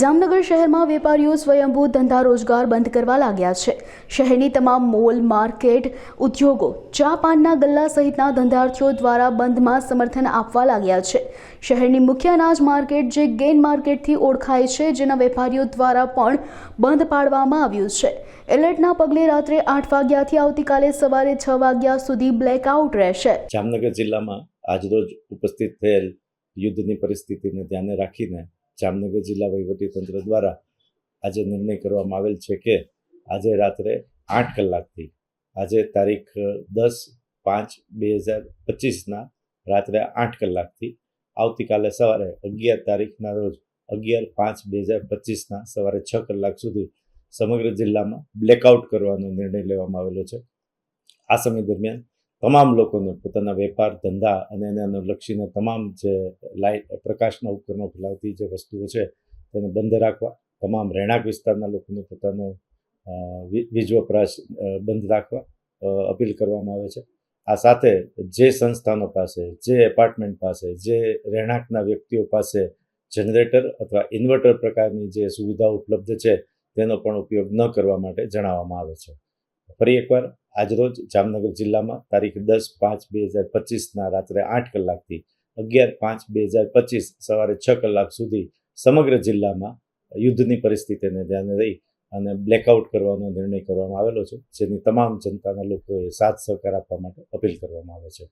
જામનગર શહેરમાં વેપારીઓ સ્વયંભૂ ધંધા રોજગાર બંધ કરવા લાગ્યા છે. શહેરની તમામ મોલ, માર્કેટ, ઉદ્યોગો ચા પાનના ગલ્લા સહિતના ધંધાર્થીઓ દ્વારા બંધમાં સમર્થન આપવા લાગ્યા છે. શહેરની મુખ્ય અનાજ માર્કેટ જે ગેન માર્કેટથી ઓળખાય છે, જેના વેપારીઓ દ્વારા પણ બંધ પાડવામાં આવ્યું છે. એલર્ટના પગલે રાત્રે આઠ વાગ્યાથી આવતીકાલે સવારે છ વાગ્યા સુધી બ્લેકઆઉટ રહેશે. જામનગર જિલ્લામાં આજરોજ ઉપસ્થિત થયેલ યુદ્ધની પરિસ્થિતિને ધ્યાને રાખીને જામનગર જિલ્લા વહીવટીતંત્ર દ્વારા આજે નિર્ણય કરવામાં આવેલ છે કે આજે રાત્રે આઠ કલાકથી આજે તારીખ દસ પાંચ બે હજાર પચીસના રાત્રે આઠ કલાકથી આવતીકાલે સવારે અગિયાર તારીખના રોજ અગિયાર પાંચ બે હજાર પચીસના સવારે છ કલાક સુધી સમગ્ર જિલ્લામાં બ્લેકઆઉટ કરવાનો નિર્ણય લેવામાં આવેલો છે. આ સમય દરમિયાન તમામ લોકોને પોતાના વેપાર, ધંધા અને એને અનુલક્ષીને તમામ જે લાઇટ, પ્રકાશના ઉપકરણો ફેલાવતી જે વસ્તુઓ છે, તેને બંધ રાખવા, તમામ રહેણાંક વિસ્તારના લોકોને પોતાનો વીજ વપરાશ બંધ રાખવા અપીલ કરવામાં આવે છે. આ સાથે જે સંસ્થાનો પાસે, જે એપાર્ટમેન્ટ પાસે, જે રહેણાંકના વ્યક્તિઓ પાસે જનરેટર અથવા ઇન્વર્ટર પ્રકારની જે સુવિધાઓ ઉપલબ્ધ છે, તેનો પણ ઉપયોગ ન કરવા માટે જણાવવામાં આવે છે. ફરી એકવાર આજરોજ જામનગર જિલ્લામાં તારીખ દસ પાંચ બે હજાર પચીસના રાત્રે આઠ કલાકથી અગિયાર પાંચ બે હજાર પચીસ સવારે છ કલાક સુધી સમગ્ર જિલ્લામાં યુદ્ધની પરિસ્થિતિને ધ્યાને રહી અને બ્લેકઆઉટ કરવાનો નિર્ણય કરવામાં આવેલો છે, જેની તમામ જનતાના લોકોએ સાથ સહકાર આપવા માટે અપીલ કરવામાં આવે છે.